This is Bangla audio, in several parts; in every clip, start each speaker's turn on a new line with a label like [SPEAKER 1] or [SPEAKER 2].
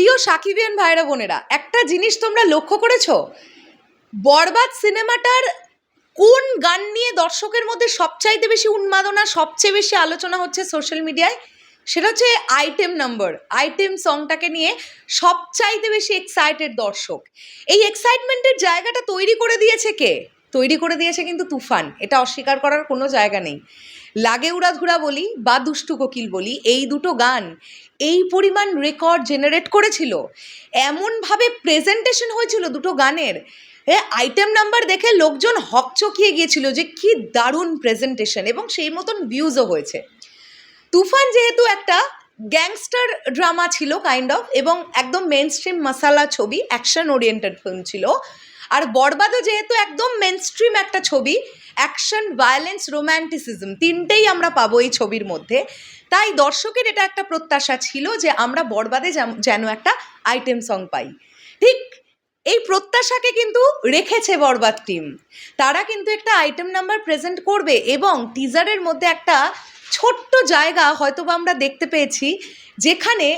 [SPEAKER 1] প্রিয় সাকিবিয়ান ভাইরা বোনেরা, একটা জিনিস তোমরা লক্ষ্য করেছ? বরবাদ সিনেমাটার কোন গান নিয়ে দর্শকের মধ্যে সবচাইতে বেশি উন্মাদনা, সবচেয়ে বেশি আলোচনা হচ্ছে সোশ্যাল মিডিয়ায় সেটা হচ্ছে আইটেম নাম্বার আইটেম সংটাকে নিয়ে সবচাইতে বেশি এক্সাইটেড দর্শক। এই এক্সাইটমেন্টের জায়গাটা তৈরি করে দিয়েছে কে? তৈরি করে দিয়েছে কিন্তু তুফান। এটা অস্বীকার করার কোনো জায়গা নেই। লাগে উড়াধুরা বলি বা দুষ্টু কোকিল বলি, এই দুটো গান এই পরিমাণ রেকর্ড জেনারেট করেছিল। এমনভাবে প্রেজেন্টেশন হয়েছিল দুটো গানের। আইটেম নাম্বার দেখে লোকজন হকচকিয়ে গিয়েছিল যে কি দারুণ প্রেজেন্টেশন এবং সেই মতন ভিউজও হয়েছে। তুফান যেহেতু একটা গ্যাংস্টার ড্রামা ছিল কাইন্ড অফ এবং একদম মেন স্ট্রিম মশালা ছবি অ্যাকশন ওরিয়েন্টেড ফিল্ম ছিল। আর বরবাদও যেহেতু একদম মেন স্ট্রিম একটা ছবি অ্যাকশন ভায়োলেন্স রোম্যান্টিসিজম তিনটেই আমরা পাবো এই ছবির মধ্যে। তাই দর্শকের এটা একটা প্রত্যাশা ছিল যে আমরা বরবাদে যেন একটা আইটেম সং পাই। ঠিক এই প্রত্যাশাকে কিন্তু রেখেছে বরবাদ টিম তারা কিন্তু একটা আইটেম নাম্বার প্রেজেন্ট করবে এবং টিজারের মধ্যে একটা ছোট্ট জায়গা হয়তো বা আমরা দেখতে পেয়েছি, যেখানে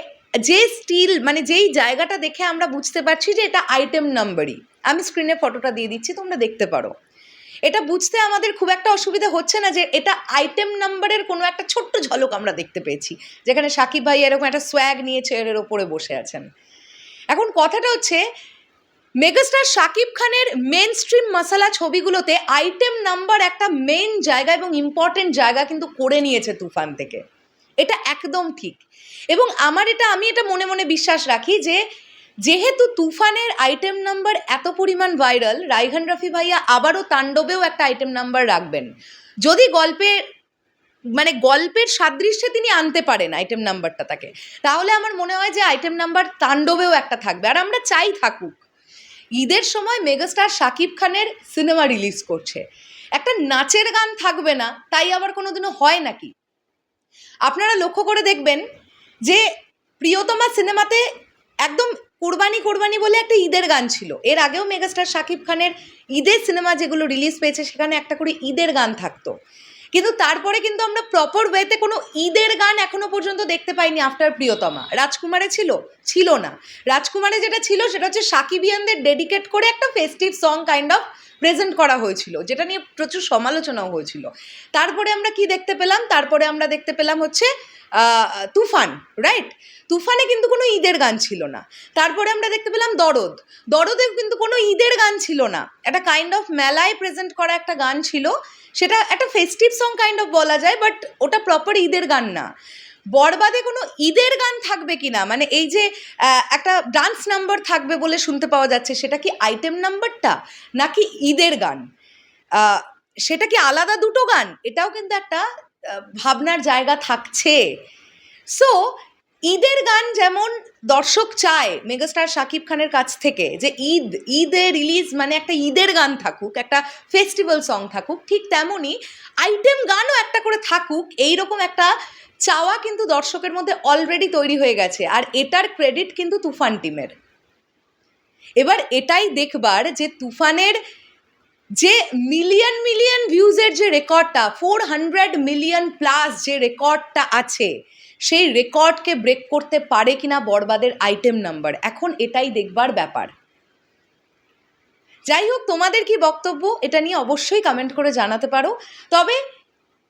[SPEAKER 1] যে স্টিল মানে যেই জায়গাটা দেখে আমরা বুঝতে পারছি যে এটা আইটেম নাম্বারই আমি স্ক্রিনে ফটোটা দিয়ে দিচ্ছি, তোমরা দেখতে পারো। এটা বুঝতে আমাদের খুব একটা অসুবিধা হচ্ছে না যে এটা আইটেম নাম্বারের কোনো একটা ছোট্ট ঝলক আমরা দেখতে পেয়েছি, যেখানে সাকিব ভাই এরকম একটা সোয়াগ নিয়ে চেয়ারের ওপরে বসে আছেন। এখন কথাটা হচ্ছে মেগাস্টার শাকিব খানের মেন স্ট্রিম মশালা ছবিগুলোতে আইটেম নাম্বার একটা মেন জায়গা এবং ইম্পর্টেন্ট জায়গা কিন্তু করে নিয়েছে তুফান থেকে। এটা একদম ঠিক। এবং আমার এটা, আমি এটা মনে মনে বিশ্বাস রাখি যে, যেহেতু তুফানের আইটেম নাম্বার এত পরিমাণ ভাইরাল রাইহান রাফি ভাইয়া আবারও তাণ্ডবেও একটা আইটেম নাম্বার রাখবেন। যদি গল্পের মানে গল্পের সাদৃশ্যে তিনি আনতে পারেন আইটেম নাম্বারটা তাকে, তাহলে আমার মনে হয় যে আইটেম নাম্বার তাণ্ডবেও একটা থাকবে। আর আমরা চাই থাকুক। ঈদের সময় মেগাস্টার শাকিব খানের সিনেমা রিলিজ করছে। একটা নাচের গান থাকবে না, তাই আবার কোনোদিনও হয় নাকি? আপনারা লক্ষ্য করে দেখবেন যে প্রিয়তমা সিনেমাতে একদম কোরবানি কোরবানি বলে একটা ঈদের গান ছিল। এর আগেও মেগাস্টার শাকিব খানের ঈদের সিনেমা যেগুলো রিলিজ পেয়েছে, সেখানে একটা করে ঈদের গান থাকতো। কিন্তু তারপরে কিন্তু আমরা প্রপার ওয়েতে কোনো ঈদের গান এখনও পর্যন্ত দেখতে পাইনি আফটার প্রিয়তমা। রাজকুমারে ছিল? ছিল না। রাজকুমারে যেটা ছিল সেটা হচ্ছে সাকিবিয়ানদের ডেডিকেট করে একটা festive song kind of present করা হয়েছিল, যেটা নিয়ে প্রচুর সমালোচনাও হয়েছিল। তারপরে আমরা কি দেখতে পেলাম? তারপরে আমরা দেখতে পেলাম হচ্ছে তুফান রাইট তুফানে কিন্তু কোনো ঈদের গান ছিল না। তারপরে আমরা দেখতে পেলাম দরদ। দরদেও কিন্তু কোনো ঈদের গান ছিল না। একটা কাইন্ড অফ মেলায় প্রেজেন্ট করা একটা গান ছিল। সেটা একটা ফেস্টিভ সং কাইন্ড অফ বলা যায় বাট ওটা প্রপার ঈদের গান না। বরবাদে কোনো ঈদের গান থাকবে কি না মানে এই যে একটা ডান্স নাম্বার থাকবে বলে শুনতে পাওয়া যাচ্ছে, সেটা কি আইটেম নাম্বারটা নাকি ঈদের গান? সেটা কি আলাদা দুটো গান? এটাও কিন্তু একটা ভাবনার জায়গা থাকছে। সো ঈদের গান যেমন দর্শক চায়, মেগাস্টার শাকিব খানের কাছ থেকে, যে ঈদ, ঈদে রিলিজ মানে একটা ঈদের গান থাকুক, একটা ফেস্টিভ্যাল সং থাকুক, ঠিক তেমনই আইটেম গানও একটা করে থাকুক, এইরকম একটা চাওয়া কিন্তু দর্শকের মধ্যে অলরেডি তৈরি হয়ে গেছে। আর এটার ক্রেডিট কিন্তু তুফান টিমের। এবার এটাই দেখবার যে তুফানের যে মিলিয়ন মিলিয়ন ভিউজের যে রেকর্ডটা ফোর হান্ড্রেড মিলিয়ন প্লাস যে রেকর্ডটা আছে, সেই রেকর্ডকে ব্রেক করতে পারে কিনা বরবাদের আইটেম নাম্বার এখন এটাই দেখবার ব্যাপার। যাই হোক, তোমাদের কি বক্তব্য? এটা নিয়ে অবশ্যই কমেন্ট করে জানাতে পারো। তবে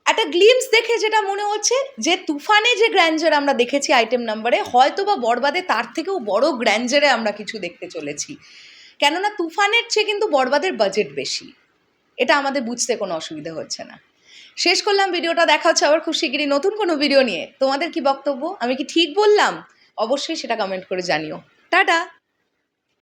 [SPEAKER 1] একটা গ্লিমস দেখে যেটা মনে হচ্ছে, যে তুফানে যে গ্র্যান্ডার আমরা দেখেছি আইটেম নাম্বারে হয়তো বা বরবাদে তার থেকেও বড় গ্র্যান্ডারে আমরা কিছু দেখতে চলেছি। কেননা তুফানের চেয়ে কিন্তু বরবাদের বাজেট বেশি। এটা আমাদের বুঝতে কোনো অসুবিধা হচ্ছে না। শেষ করলাম ভিডিওটা, দেখা হচ্ছে আবার খুব শিগগিরই নতুন কোনো ভিডিও নিয়ে। তোমাদের কি বক্তব্য? আমি কি ঠিক বললাম? অবশ্যই সেটা কমেন্ট করে জানিও। টাটা!